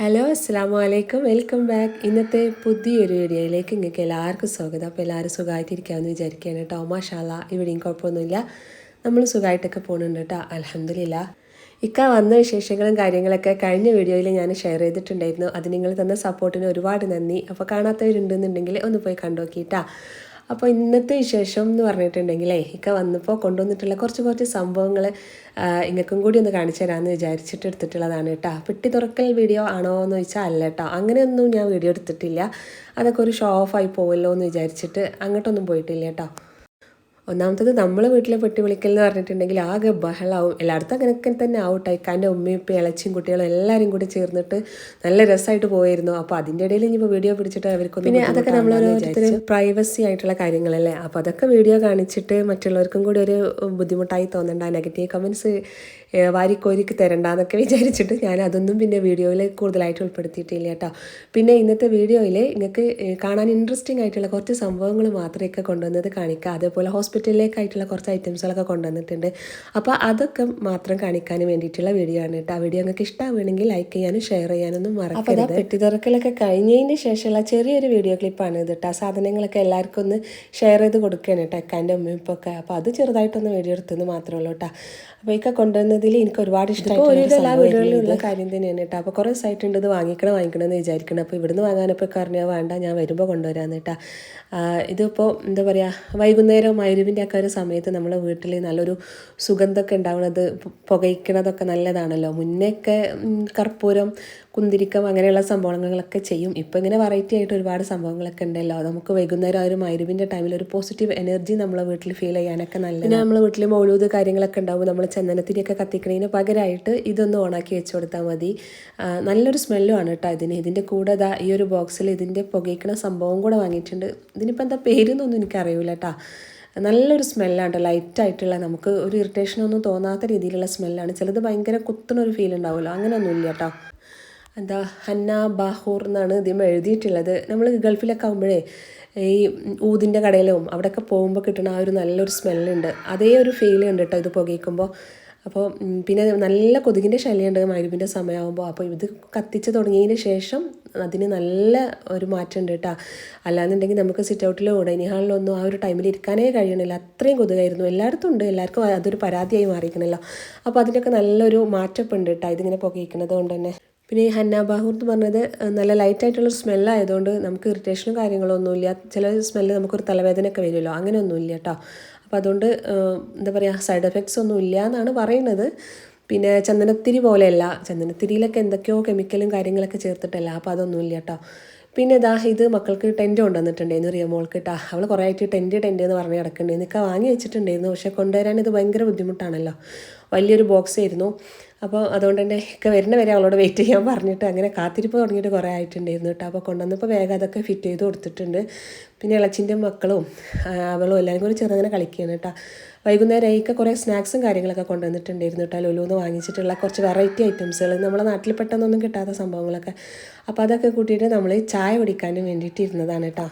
Hello അസ്സാം വലൈക്കും welcome back ഇന്നത്തെ പുതിയൊരു വീഡിയോയിലേക്ക് നിങ്ങൾക്ക് എല്ലാവർക്കും സ്വാഗതം. അപ്പോൾ എല്ലാവരും സുഖമായിട്ടിരിക്കാമെന്ന് വിചാരിക്കുകയാണ് കേട്ടോ. മാഷാല്ല ഇവിടെയും കുഴപ്പമൊന്നുമില്ല. നമ്മൾ സുഖമായിട്ടൊക്കെ പോകുന്നുണ്ട് കേട്ടോ. അലഹമില്ല ഇക്ക വന്ന വിശേഷങ്ങളും കാര്യങ്ങളൊക്കെ കഴിഞ്ഞ വീഡിയോയിൽ ഞാൻ ഷെയർ ചെയ്തിട്ടുണ്ടായിരുന്നു. അത് നിങ്ങൾ തന്ന സപ്പോർട്ടിന് ഒരുപാട് നന്ദി. അപ്പോൾ കാണാത്തവരുണ്ടെന്നുണ്ടെങ്കിൽ ഒന്ന് പോയി കണ്ടു നോക്കിയിട്ടാ അപ്പോൾ ഇന്നത്തെ വിശേഷം എന്ന് പറഞ്ഞിട്ടുണ്ടെങ്കിലേ ഇക്ക വന്നപ്പോൾ കൊണ്ടുവന്നിട്ടുള്ള കുറച്ച് കുറച്ച് സംഭവങ്ങൾ ഇങ്ങക്കും കൂടി ഒന്ന് കാണിച്ചു തരാമെന്ന് വിചാരിച്ചിട്ട് എടുത്തിട്ടുള്ളതാണ് കേട്ടോ. പെട്ടി തുറക്കൽ വീഡിയോ ആണോ എന്ന് ചോദിച്ചാൽ അല്ല കേട്ടോ. അങ്ങനെയൊന്നും ഞാൻ വീഡിയോ എടുത്തിട്ടില്ല. അതൊക്കെ ഒരു ഷോ ഓഫ് ആയി പോവല്ലോ എന്ന് വിചാരിച്ചിട്ട് അങ്ങോട്ടൊന്നും പോയിട്ടില്ല കേട്ടോ. ഒന്നാമത്തത് നമ്മളെ വീട്ടിലെ പെട്ടി വിളിക്കൽ എന്ന് പറഞ്ഞിട്ടുണ്ടെങ്കിൽ ആകെ ബഹളാവും. എല്ലായിടത്തും അങ്ങനെയൊക്കെ തന്നെ ആവട്ടെ ഇക്കാന്റെ ഉമ്മയും ഇപ്പം ഇളച്ചും കുട്ടികളും എല്ലാവരും കൂടി ചേർന്നിട്ട് നല്ല രസമായിട്ട് പോയിരുന്നു. അപ്പോൾ അതിന്റെ ഇടയിൽ ഇനിയിപ്പോൾ വീഡിയോ പിടിച്ചിട്ട് അവർക്ക് പിന്നെ അതൊക്കെ നമ്മൾ പ്രൈവസി ആയിട്ടുള്ള കാര്യങ്ങളല്ലേ? അപ്പോൾ അതൊക്കെ വീഡിയോ കാണിച്ചിട്ട് മറ്റുള്ളവർക്കും കൂടി ഒരു ബുദ്ധിമുട്ടായി തോന്നണ്ട നെഗറ്റീവ് കമൻസ് വാരിക്കോരിക്ക് തരണ്ടെന്നൊക്കെ വിചാരിച്ചിട്ട് ഞാൻ അതൊന്നും പിന്നെ വീഡിയോയിൽ കൂടുതലായിട്ട് ഉൾപ്പെടുത്തിയിട്ടില്ല കേട്ടോ പിന്നെ ഇന്നത്തെ വീഡിയോയിൽ നിങ്ങൾക്ക് കാണാൻ ഇൻട്രസ്റ്റിംഗ് ആയിട്ടുള്ള കുറച്ച് സംഭവങ്ങൾ മാത്രമേ കൊണ്ടുവന്നത് കാണിക്കുക അതേപോലെ ഹോസ്പിറ്റലിലേക്കായിട്ടുള്ള കുറച്ച് ഐറ്റംസുകളൊക്കെ കൊണ്ടുവന്നിട്ടുണ്ട്. അപ്പോൾ അതൊക്കെ മാത്രം കാണിക്കാൻ വേണ്ടിയിട്ടുള്ള വീഡിയോ ആണ് കേട്ടോ. ആ വീഡിയോ നിങ്ങൾക്ക് ഇഷ്ടമാവുകയാണെങ്കിൽ ലൈക്ക് ചെയ്യാനും ഷെയർ ചെയ്യാനൊന്നും മറക്കരുത്. പെട്ടി തുറക്കലൊക്കെ കഴിഞ്ഞതിന് ശേഷമുള്ള ചെറിയൊരു വീഡിയോ ക്ലിപ്പാണ് ഇത് കേട്ടോ. ആ സാധനങ്ങളൊക്കെ എല്ലാവർക്കും ഒന്ന് ഷെയർ ചെയ്ത് കൊടുക്കുകയാണ് കേട്ടോ എക്കാന്റെ ഉമ്മയും ഇപ്പോൾ ഒക്കെ അപ്പോൾ അത് ചെറുതായിട്ടൊന്ന് വീഡിയോ എടുത്തെന്ന് മാത്രമേ ഉള്ളൂ കേട്ടോ. അപ്പോൾ ഇതൊക്കെ കൊണ്ടുവന്നതിൽ എനിക്ക് ഒരുപാട് ഇഷ്ടമായിട്ട് എല്ലാ വീടുകളിലുള്ള കാര്യം തന്നെയാണ് കേട്ടോ. അപ്പോൾ കുറേ സൈറ്റ് ഉണ്ട് ഇത് വാങ്ങിക്കണം വാങ്ങിക്കണം എന്ന് വിചാരിക്കണം. അപ്പോൾ ഇവിടുന്ന് വാങ്ങാനപ്പോൾ പറഞ്ഞാൽ വേണ്ട ഞാൻ വരുമ്പോൾ കൊണ്ടുവരാമെന്ന് കേട്ടോ. ഇതിപ്പോൾ എന്താ പറയുക വൈകുന്നേരം മരുവിന്റെ ഒക്കെ ഒരു സമയത്ത് നമ്മളെ വീട്ടിൽ നല്ലൊരു സുഗന്ധമൊക്കെ ഉണ്ടാവുന്നത് പുകയ്ക്കണതൊക്കെ നല്ലതാണല്ലോ. മുന്നേയൊക്കെ കർപ്പൂരം കുന്തിരിക്കം അങ്ങനെയുള്ള സംഭവങ്ങളൊക്കെ ചെയ്യും. ഇപ്പോൾ ഇങ്ങനെ വെറൈറ്റി ആയിട്ട് ഒരുപാട് സംഭവങ്ങളൊക്കെ ഉണ്ടല്ലോ. നമുക്ക് വൈകുന്നേരം ആ ഒരു മരുവിന്റെ ടൈമിൽ ഒരു പോസിറ്റീവ് എനർജി നമ്മളെ വീട്ടിൽ ഫീൽ ചെയ്യാനൊക്കെ നല്ല പിന്നെ നമ്മളെ വീട്ടിൽ മൗലൂത് കാര്യങ്ങളൊക്കെ ഉണ്ടാവും. നമ്മൾ ചന്ദനത്തിരിയൊക്കെ കത്തിക്കണതിന് പകരമായിട്ട് ഇതൊന്ന് ഓണാക്കി വെച്ച് കൊടുത്താൽ മതി. നല്ലൊരു സ്മെല്ലും ആണ് കേട്ടോ ഇതിന്. ഇതിന്റെ കൂടെ ഇതാ ഈ ഒരു ബോക്സിൽ ഇതിന്റെ പുകയ്ക്കണ സംഭവം കൂടെ വാങ്ങിയിട്ടുണ്ട്. ഇതിനിപ്പോൾ എന്താ പേരെന്നൊന്നും എനിക്കറിയില്ല കേട്ടോ നല്ലൊരു സ്മെല്ലാണ് ലൈറ്റായിട്ടുള്ള നമുക്ക് ഒരു ഇറിറ്റേഷനൊന്നും തോന്നാത്ത രീതിയിലുള്ള സ്മെല്ലാണ്. ചിലത് ഭയങ്കര കുത്തുന്നൊരു ഫീൽ ഉണ്ടാവുമല്ലോ. അങ്ങനെയൊന്നുമില്ല കേട്ടോ എന്താ ഹന്ന ബാഹൂർ എന്നാണ് ഇതിമ എഴുതിയിട്ടുള്ളത്. നമ്മൾ ഗൾഫിലൊക്കെ ആകുമ്പോഴേ ഈ ഊതിന്റെ കടയിലും അവിടെയൊക്കെ പോകുമ്പോൾ കിട്ടുന്ന ആ ഒരു നല്ലൊരു സ്മെല്ലുണ്ട്. അതേ ഒരു ഫീൽ ഉണ്ട് കേട്ടോ ഇത് പുകയ്ക്കുമ്പോൾ അപ്പോൾ പിന്നെ നല്ല കൊതുകിന്റെ ശല്യമുണ്ട് മരുവിന്റെ സമയമാകുമ്പോൾ അപ്പോൾ ഇത് കത്തിച്ച് തുടങ്ങിയതിന് ശേഷം അതിന് നല്ല ഒരു മാറ്റം ഉണ്ട് കേട്ടോ. അല്ലാന്നുണ്ടെങ്കിൽ നമുക്ക് സിറ്റ് ഔട്ടിലോ ഇനി ഹാളിലൊന്നും ആ ഒരു ടൈമിൽ ഇരിക്കാനേ കഴിയണില്ല. അത്രയും കൊതുകായിരുന്നു. എല്ലായിടത്തും ഉണ്ട്. എല്ലാവർക്കും അതൊരു പരാതിയായി മാറിയിരിക്കണല്ലോ. അപ്പോൾ അതിനൊക്കെ നല്ലൊരു മാറ്റപ്പുണ്ട് കേട്ടോ. ഇതിങ്ങനെ പുകയിക്കുന്നത് കൊണ്ട് തന്നെ. പിന്നെ ഈ ഹന്ന ബാഹൂർ എന്ന് പറഞ്ഞത് നല്ല ലൈറ്റ് ആയിട്ടുള്ള സ്മെല്ലായതുകൊണ്ട് നമുക്ക് ഇറിറ്റേഷനും കാര്യങ്ങളൊന്നുമില്ല. ചില സ്മെല്ല് നമുക്കൊരു തലവേദനയൊക്കെ വരുമല്ലോ. അങ്ങനെയൊന്നുമില്ല കേട്ടോ. അപ്പോൾ അതുകൊണ്ട് എന്താ പറയുക സൈഡ് എഫക്ട്സ് ഒന്നും ഇല്ല എന്നാണ് പറയുന്നത്. പിന്നെ ചന്ദനത്തിരി പോലെയല്ല ചന്ദനത്തിരിയിലൊക്കെ എന്തൊക്കെയോ കെമിക്കലും കാര്യങ്ങളൊക്കെ ചേർത്തിട്ടല്ല അപ്പോൾ അതൊന്നുമില്ല കേട്ടോ പിന്നെ ഇതാ ഇത് മക്കൾക്ക് ടെന്റ് കൊണ്ടുവന്നിട്ടുണ്ടായിരുന്നു റിയ മോൾക്ക് കേട്ടോ അവൾ കുറേ ആയിട്ട് ടെന്റ് ടെന്റ് എന്ന് പറഞ്ഞ് കിടക്കുന്നുണ്ടായിരുന്നു ഇതൊക്കെ വാങ്ങി വെച്ചിട്ടുണ്ടായിരുന്നു പക്ഷേ കൊണ്ടുവരാൻ ഇത് ഭയങ്കര ബുദ്ധിമുട്ടാണല്ലോ. വലിയൊരു ബോക്സ് ആയിരുന്നു അപ്പോൾ അതുകൊണ്ട് തന്നെ ഒക്കെ വരുന്ന വരെ അവളോട് വെയിറ്റ് ചെയ്യാൻ പറഞ്ഞിട്ട് അങ്ങനെ കാത്തിരിപ്പ് തുടങ്ങിയിട്ട് കുറേ ആയിട്ടുണ്ടായിരുന്നു കേട്ടോ. അപ്പോൾ കൊണ്ടുവന്നപ്പോൾ വേഗം അതൊക്കെ ഫിറ്റ് ചെയ്ത് കൊടുത്തിട്ടുണ്ട്. പിന്നെ ഇളച്ചിന്റെ മക്കളും അവളും എല്ലാവരും കൂടി ചെറുങ്ങനെ കളിക്കുകയാണ് കേട്ടോ. വൈകുന്നേരം ഒക്കെ കുറേ സ്നാക്സും കാര്യങ്ങളൊക്കെ കൊണ്ടുവന്നിട്ടുണ്ടായിരുന്നു കേട്ടോ. ലുലുന്ന് വാങ്ങിച്ചിട്ടുള്ള കുറച്ച് വെറൈറ്റി ഐറ്റംസുകൾ നമ്മളെ നാട്ടിൽ പെട്ടെന്നൊന്നും കിട്ടാത്ത സംഭവങ്ങളൊക്കെ. അപ്പോൾ അതൊക്കെ കൂട്ടിയിട്ട് നമ്മൾ ചായ കുടിക്കാനും വേണ്ടിയിട്ട് ഇരുന്നതാണ് കേട്ടോ.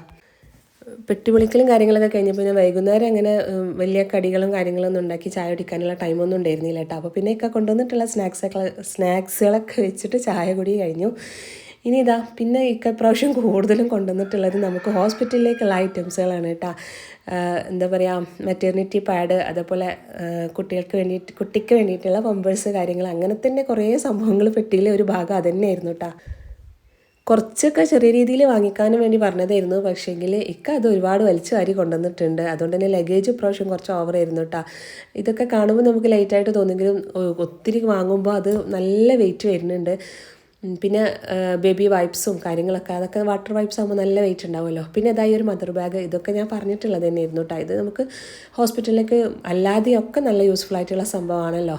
പെട്ടി വിളിക്കലും കാര്യങ്ങളൊക്കെ കഴിഞ്ഞപ്പോൾ ഞാൻ വൈകുന്നേരം അങ്ങനെ വലിയ കടികളും കാര്യങ്ങളൊന്നും ഉണ്ടാക്കി ചായ കുടിക്കാനുള്ള ടൈമൊന്നും ഉണ്ടായിരുന്നില്ല കേട്ടോ. അപ്പോൾ പിന്നെയൊക്കെ കൊണ്ടുവന്നിട്ടുള്ള സ്നാക്സൊക്കെ സ്നാക്സുകളൊക്കെ വെച്ചിട്ട് ചായ കുടി കഴിഞ്ഞു. ഇനി ഇതാ പിന്നെ ഇക്ക പ്രാവശ്യം കൂടുതലും കൊണ്ടുവന്നിട്ടുള്ളത് നമുക്ക് ഹോസ്പിറ്റലിലേക്കുള്ള ഐറ്റംസുകളാണ് കേട്ടോ. എന്താ പറയുക മെറ്റേർണിറ്റി പാഡ് അതേപോലെ കുട്ടികൾക്ക് വേണ്ടിയിട്ട് കുട്ടിക്ക് വേണ്ടിയിട്ടുള്ള പമ്പേഴ്സ് കാര്യങ്ങൾ അങ്ങനെ തന്നെ കുറേ സംഭവങ്ങൾ പെട്ടിയിലെ ഒരു ഭാഗം അതുതന്നെയായിരുന്നു കേട്ടോ. കുറച്ചൊക്കെ ചെറിയ രീതിയിൽ വാങ്ങിക്കാനും വേണ്ടി പറഞ്ഞതായിരുന്നു. പക്ഷേങ്കിൽ ഇക്ക അത് ഒരുപാട് വലിച്ചു വാരി കൊണ്ടുവന്നിട്ടുണ്ട്. അതുകൊണ്ട് തന്നെ ലഗേജ് പ്രാവശ്യം കുറച്ച് ഓവർ ആയിരുന്നു കേട്ടോ ഇതൊക്കെ കാണുമ്പോൾ നമുക്ക് ലൈറ്റായിട്ട് തോന്നുമെങ്കിലും ഒത്തിരി വാങ്ങുമ്പോൾ അത് നല്ല വെയിറ്റ് വരുന്നുണ്ട്. പിന്നെ ബേബി വൈപ്സും കാര്യങ്ങളൊക്കെ അതൊക്കെ വാട്ടർ വൈപ്സ് ആകുമ്പോൾ നല്ല വെയിറ്റ് ഉണ്ടാവുമല്ലോ. പിന്നെ അതായി ഒരു മദർ ബാഗ് ഇതൊക്കെ ഞാൻ പറഞ്ഞിട്ടുള്ളത് തന്നെയായിരുന്നു കേട്ടോ ഇത് നമുക്ക് ഹോസ്പിറ്റലിലേക്ക് അല്ലാതെയൊക്കെ നല്ല യൂസ്ഫുൾ ആയിട്ടുള്ള സംഭവമാണല്ലോ.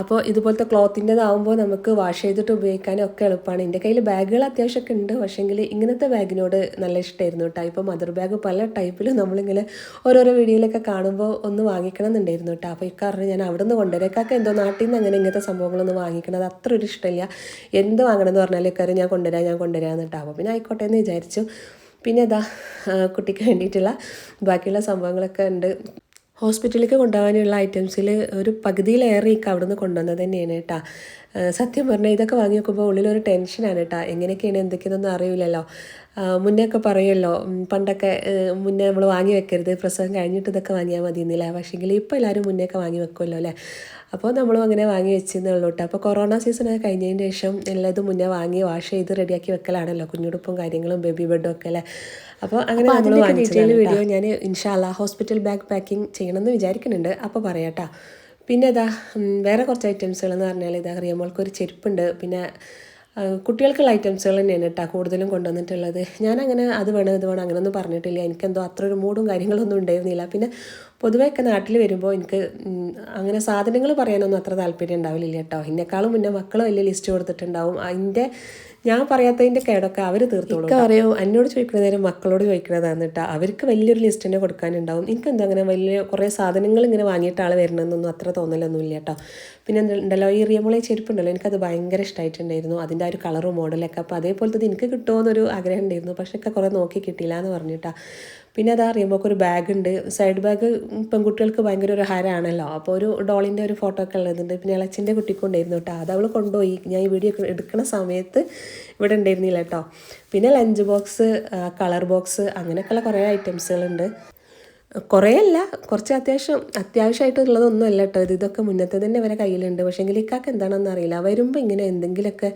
അപ്പോൾ ഇതുപോലത്തെ ക്ലോത്തിന്റെതാവുമ്പോൾ നമുക്ക് വാഷ് ചെയ്തിട്ട് ഉപയോഗിക്കാനും ഒക്കെ എളുപ്പമാണ് എന്റെ കയ്യിൽ ബാഗുകൾ അത്യാവശ്യമൊക്കെ ഉണ്ട്. പക്ഷേങ്കിൽ ഇങ്ങനത്തെ ബാഗിനോട് നല്ല ഇഷ്ടമായിരുന്നു കേട്ടോ ഇപ്പോൾ മദർ ബാഗ് പല ടൈപ്പിലും നമ്മളിങ്ങനെ ഓരോരോ വീഡിയോയിലൊക്കെ കാണുമ്പോൾ ഒന്ന് വാങ്ങിക്കണം എന്നുണ്ടായിരുന്നു കേട്ടോ അപ്പോൾ ഇക്കാരണം ഞാൻ അവിടെ നിന്ന് കൊണ്ടുവരേക്കാക്കെ എന്തോ നാട്ടിൽ നിന്ന് അങ്ങനെ ഇങ്ങനത്തെ സംഭവങ്ങളൊന്നും വാങ്ങിക്കണത് അത്ര ഒരു ഇഷ്ടമില്ല. എന്ത് വാങ്ങണമെന്ന് പറഞ്ഞാൽ ഇക്കാര്യം ഞാൻ കൊണ്ടുവരാം ഞാൻ കൊണ്ടുവരാമെന്ന് കേട്ടോ അപ്പോൾ പിന്നെ ആയിക്കോട്ടെ എന്ന് വിചാരിച്ചു. പിന്നെ ഇതാ കുട്ടിക്ക് വേണ്ടിയിട്ടുള്ള ബാക്കിയുള്ള സംഭവങ്ങളൊക്കെ ഉണ്ട്. ഹോസ്പിറ്റലിലേക്ക് കൊണ്ടുപോകാനുള്ള ഐറ്റംസിൽ ഒരു പകുതിയിലേറെ ഇക്ക അവിടെ നിന്ന് കൊണ്ടുവന്നത് തന്നെയാണ് കേട്ടോ. സത്യം പറഞ്ഞാൽ ഇതൊക്കെ വാങ്ങി നോക്കുമ്പോൾ ഉള്ളിലൊരു ടെൻഷനാണ് കേട്ടോ. എങ്ങനെയൊക്കെയാണ് എന്തൊക്കെയാണെന്നൊന്നും അറിയില്ലല്ലോ മുന്നേ ഒക്കെ പറയുമല്ലോ പണ്ടൊക്കെ മുന്നേ നമ്മൾ വാങ്ങി വെക്കരുത് പ്രസവം കഴിഞ്ഞിട്ട് ഇതൊക്കെ വാങ്ങിയാൽ മതി എന്നില്ല പക്ഷേങ്കിൽ ഇപ്പോൾ എല്ലാവരും മുന്നേ ഒക്കെ വാങ്ങി വെക്കുമല്ലോ അല്ലേ? അപ്പോൾ നമ്മളും അങ്ങനെ വാങ്ങി വെച്ചെന്നുള്ളൂ കേട്ടോ. അപ്പോൾ കൊറോണ സീസണൊക്കെ കഴിഞ്ഞതിന് ശേഷം എല്ലാതും മുന്നേ വാങ്ങി വാഷ് ചെയ്ത് റെഡിയാക്കി വെക്കലാണല്ലോ കുഞ്ഞുടുപ്പും കാര്യങ്ങളും ബേബി ബെഡും ഒക്കെ അല്ലേ? അപ്പോൾ അങ്ങനെ നമ്മൾ ഡീറ്റെയിൽ വീഡിയോ ഞാൻ ഇൻഷാല്ല ഹോസ്പിറ്റൽ ബാഗ് പാക്കിംഗ് ചെയ്യണമെന്ന് വിചാരിക്കുന്നുണ്ട്. അപ്പോൾ പറയാട്ടാ. പിന്നെ ഇതാ വേറെ കുറച്ച് ഐറ്റംസുകൾ എന്ന് പറഞ്ഞാൽ ഇതാ അറിയാമോൾക്ക് ഒരു ചെരുപ്പുണ്ട്. പിന്നെ കുട്ടികൾക്കുള്ള ഐറ്റംസുകൾ തന്നെയാണ് കേട്ടോ കൂടുതലും കൊണ്ടുവന്നിട്ടുള്ളത്. ഞാനങ്ങനെ അത് വേണം ഇത് വേണം അങ്ങനെയൊന്നും പറഞ്ഞിട്ടില്ല. എനിക്കെന്തോ അത്ര ഒരു മൂടും കാര്യങ്ങളൊന്നും ഉണ്ടായിരുന്നില്ല. പിന്നെ പൊതുവേ ഒക്കെ നാട്ടിൽ വരുമ്പോൾ എനിക്ക് അങ്ങനെ സാധനങ്ങൾ പറയാനൊന്നും അത്ര താല്പര്യം ഉണ്ടാവില്ല കേട്ടോ. എന്നെക്കാളും മുന്നേ മക്കൾ വലിയ ലിസ്റ്റ് കൊടുത്തിട്ടുണ്ടാവും. അതിന്റെ ഞാൻ പറയാത്തതിന്റെ കേടൊക്കെ അവർ തീർത്തോളൂ അറിയോ എന്നോട് ചോദിക്കുന്ന നേരം മക്കളോട് ചോദിക്കുന്നതാണ് കേട്ടോ അവർക്ക് വലിയൊരു ലിസ്റ്റ് തന്നെ കൊടുക്കാനുണ്ടാവും. എനിക്കെന്താ അങ്ങനെ വലിയ കുറേ സാധനങ്ങൾ ഇങ്ങനെ വാങ്ങിയിട്ട് ആൾ വരണമെന്നൊന്നും അത്ര തോന്നലൊന്നുമില്ല കേട്ടോ പിന്നെ ഉണ്ടല്ലോ ഈ റിയമുളെ ചെരുപ്പുണ്ടല്ലോ എനിക്കത് ഭയങ്കര ഇഷ്ടമായിട്ടുണ്ടായിരുന്നു അതിന്റെ ആ ഒരു കളറും മോഡലൊക്കെ. അപ്പോൾ അതേപോലത്തെ എനിക്ക് കിട്ടുമോ എന്നൊരു ആഗ്രഹം ഉണ്ടായിരുന്നു പക്ഷേ ഒക്കെ കുറേ നോക്കി കിട്ടിയില്ല എന്ന് പറഞ്ഞിട്ടാ പിന്നെ അതാ അറിയുമ്പോൾ ഒരു ബാഗ് ഉണ്ട് സൈഡ് ബാഗ് പെൺകുട്ടികൾക്ക് ഭയങ്കര ഒരു ഹരാണല്ലോ. അപ്പോൾ ഒരു ഡോളിന്റെ ഒരു ഫോട്ടോ ഒക്കെ ഉള്ളതുണ്ട്. പിന്നെ ഇളച്ചിന്റെ കുട്ടിക്കൊണ്ടായിരുന്നു കേട്ടോ അത് അവൾ കൊണ്ടുപോയി. ഞാൻ ഈ വീഡിയോ ഒക്കെ എടുക്കുന്ന സമയത്ത് ഇവിടെ ഉണ്ടായിരുന്നില്ല കേട്ടോ പിന്നെ ലഞ്ച് ബോക്സ് കളർ ബോക്സ് അങ്ങനെയൊക്കെയുള്ള കുറേ ഐറ്റംസുകളുണ്ട് കുറേ അല്ല കുറച്ച് അത്യാവശ്യം അത്യാവശ്യമായിട്ടുള്ളതൊന്നും അല്ല കേട്ടോ ഇത് ഇതൊക്കെ മുന്നത്തെ തന്നെ അവരെ കയ്യിലുണ്ട്. പക്ഷേ എങ്കിൽ ഇക്കാക്ക് എന്താണെന്ന് അറിയില്ല. വരുമ്പോൾ ഇങ്ങനെ എന്തെങ്കിലുമൊക്കെ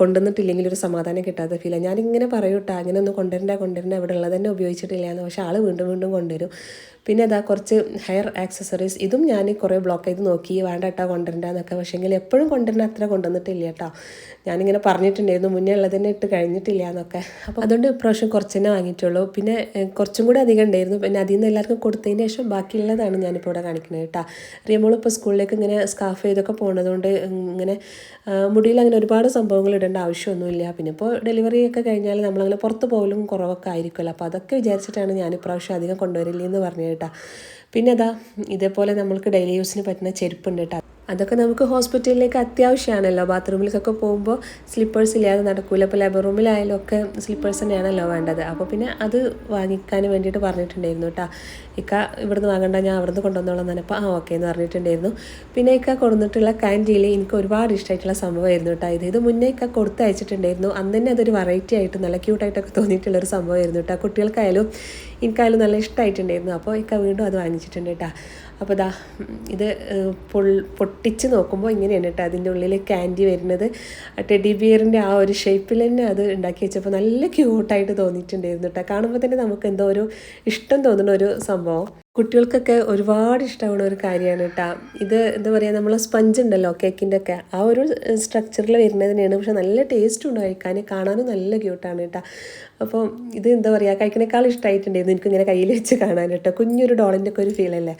കൊണ്ടുവന്നിട്ടില്ലെങ്കിൽ ഒരു സമാധാനം കിട്ടാത്ത ഫീലാണ് ഞാനിങ്ങനെ പറയൂട്ടാ അങ്ങനെ ഒന്നും കൊണ്ടുവരണ്ട കൊണ്ടുവരണ്ട. ഇവിടെ ഉള്ളത് തന്നെ ഉപയോഗിച്ചിട്ടില്ല എന്ന് പക്ഷേ ആൾ വീണ്ടും വീണ്ടും കൊണ്ടുവരും. പിന്നെ അതാ കുറച്ച് ഹെയർ ആക്സസറീസ് ഇതും ഞാൻ കുറേ ബ്ലോക്ക് ചെയ്ത് നോക്കി. വേണ്ട കേട്ടോ കൊണ്ടുവരണ്ടെന്നൊക്കെ. പക്ഷേങ്കിൽ എപ്പോഴും കൊണ്ടുവരണ അത്ര കൊണ്ടുവന്നിട്ടില്ല കേട്ടോ. ഞാനിങ്ങനെ പറഞ്ഞിട്ടുണ്ടായിരുന്നു. മുന്നേ ഉള്ളത് തന്നെ ഇട്ട് കഴിഞ്ഞിട്ടില്ല എന്നൊക്കെ അപ്പോൾ അതുകൊണ്ട് ഇപ്രാവശ്യം കുറച്ച് തന്നെ വാങ്ങിയിട്ടുള്ളൂ. പിന്നെ കുറച്ചും കൂടി അധികം ഉണ്ടായിരുന്നു. പിന്നെ അതിൽ നിന്ന് എല്ലാവർക്കും കൊടുത്തതിന് ശേഷം ബാക്കിയുള്ളതാണ് ഞാനിപ്പോൾ ഇവിടെ കാണിക്കുന്നത് കേട്ടോ. റിയമോൾ ഇപ്പോൾ സ്കൂളിലേക്ക് ഇങ്ങനെ സ്കാഫ് ചെയ്തൊക്കെ പോകുന്നതുകൊണ്ട് ഇങ്ങനെ മുടിയിൽ അങ്ങനെ ഒരുപാട് സംഭവങ്ങൾ ഇടേണ്ട ആവശ്യമൊന്നുമില്ല. പിന്നെ ഇപ്പോൾ ഡെലിവറി ഒക്കെ കഴിഞ്ഞാൽ നമ്മളങ്ങനെ പുറത്ത് പോകലും കുറവൊക്കെ ആയിരിക്കുമല്ലോ. അപ്പോൾ അതൊക്കെ വിചാരിച്ചിട്ടാണ് ഞാൻ ഇപ്രാവശ്യം അധികം കൊണ്ടുവരില്ലെന്ന് പറഞ്ഞു കേട്ടോ. പിന്നെ അതാ ഇതേപോലെ നമ്മൾക്ക് ഡെയിലി യൂസിന് പറ്റുന്ന ചെരുപ്പുണ്ട് കേട്ടോ അതൊക്കെ നമുക്ക് ഹോസ്പിറ്റലിലേക്ക് അത്യാവശ്യമാണല്ലോ ബാത്റൂമിലേക്കൊക്കെ പോകുമ്പോൾ സ്ലിപ്പേഴ്സ് ഇല്ലാതെ നടക്കില്ല അപ്പോൾ ലേബർ റൂമിലായാലും ഒക്കെ സ്ലിപ്പേഴ്സ് തന്നെയാണല്ലോ വേണ്ടത്. അപ്പോൾ പിന്നെ അത് വാങ്ങിക്കാൻ വേണ്ടിയിട്ട് പറഞ്ഞിട്ടുണ്ടായിരുന്നു കേട്ടോ ഇക്ക ഇവിടുന്ന് വാങ്ങണ്ട ഞാൻ അവിടുന്ന് കൊണ്ടുവന്നോളാം തന്നെ ആ ഓക്കെ എന്ന് പറഞ്ഞിട്ടുണ്ടായിരുന്നു. പിന്നെ ഇക്ക കൊടുത്തിട്ടുള്ള കാന്റീനിൽ എനിക്ക് ഒരുപാട് ഇഷ്ടമായിട്ടുള്ള സംഭവമായിരുന്നു കേട്ടോ ഇത് ഇത് മുന്നേ ഇക്ക കൊടുത്തയച്ചിട്ടുണ്ടായിരുന്നു. അന്ന് തന്നെ അതൊരു വെറൈറ്റി ആയിട്ട് നല്ല ക്യൂട്ടായിട്ടൊക്കെ തോന്നിയിട്ടുള്ളൊരു സംഭവമായിരുന്നു കേട്ടോ കുട്ടികൾക്കായാലും എനിക്കായാലും നല്ല ഇഷ്ടമായിട്ടുണ്ടായിരുന്നു അപ്പോൾ ഇക്ക വീണ്ടും അത് വാങ്ങിച്ചിട്ടുണ്ട് കേട്ടോ അപ്പോൾ ഇതാ ഇത് പൊൾ പൊട്ടിച്ച് നോക്കുമ്പോൾ ഇങ്ങനെയാണ് കേട്ടോ അതിന്റെ ഉള്ളിൽ ക്യാൻഡി വരുന്നത്. ടെഡി ബിയറിന്റെ ആ ഒരു ഷേപ്പിൽ തന്നെ അത് ഉണ്ടാക്കി വെച്ചപ്പോൾ നല്ല ക്യൂട്ടായിട്ട് തോന്നിയിട്ടുണ്ടായിരുന്നു കേട്ടോ കാണുമ്പോൾ തന്നെ നമുക്ക് എന്തോ ഒരു ഇഷ്ടം തോന്നുന്ന ഒരു സംഭവം. കുട്ടികൾക്കൊക്കെ ഒരുപാട് ഇഷ്ടമുള്ള ഒരു കാര്യമാണ് കേട്ടോ. ഇത് എന്താ പറയുക നമ്മൾ സ്പഞ്ച് ഉണ്ടല്ലോ കേക്കിന്റെ ഒക്കെ. ആ ഒരു സ്ട്രക്ചറിൽ വരുന്നതിനാണ് പക്ഷെ നല്ല ടേസ്റ്റ് ഉണ്ട് കഴിക്കാൻ കാണാനും നല്ല ക്യൂട്ടാണ് കേട്ടോ. അപ്പോൾ ഇത് എന്താ പറയുക കഴിക്കണേക്കാൾ ഇഷ്ടമായിട്ടുണ്ടായിരുന്നു എനിക്കിങ്ങനെ കയ്യിൽ വെച്ച് കാണാൻ കേട്ടോ. കുഞ്ഞൊരു ഡോളിന്റെ ഒക്കെ ഒരു ഫീലല്ലേ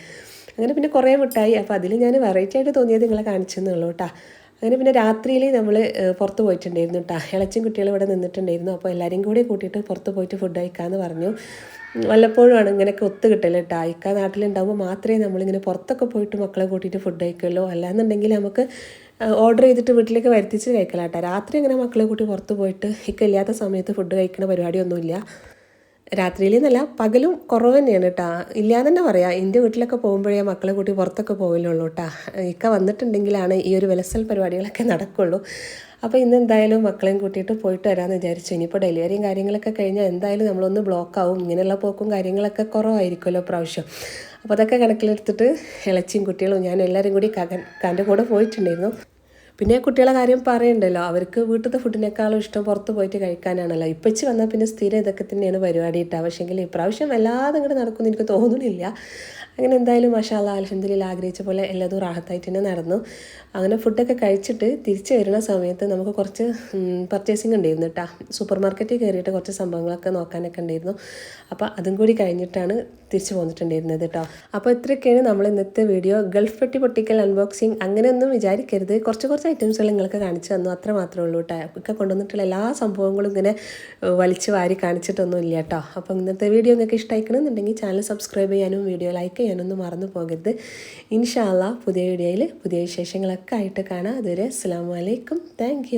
അങ്ങനെ പിന്നെ കുറേ മിഠായി അപ്പോൾ അതിൽ ഞാൻ വെറൈറ്റി ആയിട്ട് തോന്നിയത് നിങ്ങളെ കാണിച്ചെന്നുള്ളൂ കേട്ടോ. അങ്ങനെ പിന്നെ രാത്രിയിൽ നമ്മൾ പുറത്ത് പോയിട്ടുണ്ടായിരുന്നു കേട്ടോ ഇളച്ചും കുട്ടികൾ ഇവിടെ നിന്നിട്ടുണ്ടായിരുന്നു. അപ്പോൾ എല്ലാവരും കൂടി കൂട്ടിയിട്ട് പുറത്ത് പോയിട്ട് ഫുഡ് കഴിക്കാമെന്ന് പറഞ്ഞു. വല്ലപ്പോഴുമാണ് ഇങ്ങനെയൊക്കെ ഒത്ത് കിട്ടില്ല കേട്ടോ ഇക്ക നാട്ടിലുണ്ടാകുമ്പോൾ മാത്രമേ നമ്മളിങ്ങനെ പുറത്തൊക്കെ പോയിട്ട് മക്കളെ കൂട്ടിയിട്ട് ഫുഡ് കഴിക്കുള്ളൂ. അല്ലാന്നുണ്ടെങ്കിൽ നമുക്ക് ഓർഡർ ചെയ്തിട്ട് വീട്ടിലേക്ക് വരുത്തിച്ച് കഴിക്കലാട്ടോ രാത്രി അങ്ങനെ മക്കളെ കൂട്ടി പുറത്ത് പോയിട്ട് ഇക്കില്ലാത്ത സമയത്ത് ഫുഡ് കഴിക്കുന്ന പരിപാടിയൊന്നുമില്ല. രാത്രിയിൽ എന്നല്ല പകലും കുറവ് തന്നെയാണ് കേട്ടോ ഇല്ലാതെ തന്നെ പറയാം. എന്റെ വീട്ടിലൊക്കെ പോകുമ്പോഴേ മക്കളെ കൂട്ടി പുറത്തൊക്കെ പോകലുള്ളൂ കേട്ടോ ഇക്ക വന്നിട്ടുണ്ടെങ്കിലാണ് ഈ ഒരു വിലസൽ പരിപാടികളൊക്കെ നടക്കുള്ളൂ. അപ്പോൾ ഇന്ന് എന്തായാലും മക്കളെയും കൂട്ടിയിട്ട് പോയിട്ട് വരാമെന്ന് വിചാരിച്ചു. ഇനിയിപ്പോൾ ഡെലിവറിയും കാര്യങ്ങളൊക്കെ കഴിഞ്ഞാൽ എന്തായാലും നമ്മളൊന്ന് ബ്ലോക്ക് ആവും. ഇങ്ങനെയുള്ള പോക്കും കാര്യങ്ങളൊക്കെ കുറവായിരിക്കുമല്ലോ പ്രാവശ്യം. അപ്പോൾ അതൊക്കെ കണക്കിലെടുത്തിട്ട് ഇളച്ചിയും കുട്ടികളും ഞാൻ എല്ലാവരും കൂടി കാന്റെ കൂടെ പോയിട്ടുണ്ടായിരുന്നു. പിന്നെ കുട്ടികളെ കാര്യം പറയണ്ടല്ലോ. അവർക്ക് വീട്ടിലത്തെ ഫുഡിനേക്കാളും ഇഷ്ടം പുറത്ത് പോയിട്ട് കഴിക്കാനാണല്ലോ. ഇപ്പച്ചി വന്നാൽ പിന്നെ സ്ഥിരം ഇതൊക്കെ തന്നെയാണ് പരിപാടി ഇട്ടാ. പക്ഷേങ്കിൽ ഇപ്രാവശ്യം വല്ലാതെ അങ്ങോട്ട് നടക്കുമെന്ന് എനിക്ക് തോന്നുന്നില്ല. അങ്ങനെ എന്തായാലും മഷാല അലഹമ്മദില്ല ആഗ്രഹിച്ച പോലെ എല്ലാതും റാഹത്തായിട്ട് തന്നെ നടന്നു. അങ്ങനെ ഫുഡൊക്കെ കഴിച്ചിട്ട് തിരിച്ചു വരുന്ന സമയത്ത് നമുക്ക് കുറച്ച് പർച്ചേസിങ് ഉണ്ടായിരുന്നു കേട്ടോ സൂപ്പർ മാർക്കറ്റിൽ കയറിയിട്ട് കുറച്ച് സംഭവങ്ങളൊക്കെ നോക്കാനൊക്കെ ഉണ്ടായിരുന്നു. അപ്പോൾ അതും കൂടി കഴിഞ്ഞിട്ടാണ് തിരിച്ചു പോന്നിട്ടുണ്ടായിരുന്നത് കേട്ടോ അപ്പോൾ ഇത്രയൊക്കെയാണ് നമ്മൾ ഇന്നത്തെ വീഡിയോ ഗൾഫ് പെട്ടി പൊട്ടിക്കൽ അൺബോക്സിങ് അങ്ങനെയൊന്നും വിചാരിക്കരുത്. കുറച്ച് കുറച്ച് ഐറ്റംസുകൾ നിങ്ങൾക്ക് കാണിച്ചു തന്നു. അത്ര മാത്രമേ ഉള്ളൂ കേട്ടോ ഒക്കെ കൊണ്ടുവന്നിട്ടുള്ള എല്ലാ സംഭവങ്ങളും ഇങ്ങനെ വലിച്ചു വാരി കാണിച്ചിട്ടൊന്നും ഇല്ല കേട്ടോ അപ്പോൾ ഇന്നത്തെ വീഡിയോ നിങ്ങൾക്ക് ഇഷ്ടമായിക്കണമെന്നുണ്ടെങ്കിൽ ചാനൽ സബ്സ്ക്രൈബ് ചെയ്യാനും വീഡിയോ ലൈക്ക് ചെയ്യാനൊന്നും മറന്നു പോകരുത്. ഇൻഷാല്ല പുതിയ വീഡിയോയിൽ പുതിയ വിശേഷങ്ങളൊക്കെ ആയിട്ട് കാണാം. അതുവരെ അസ്സാം വലൈക്കും താങ്ക്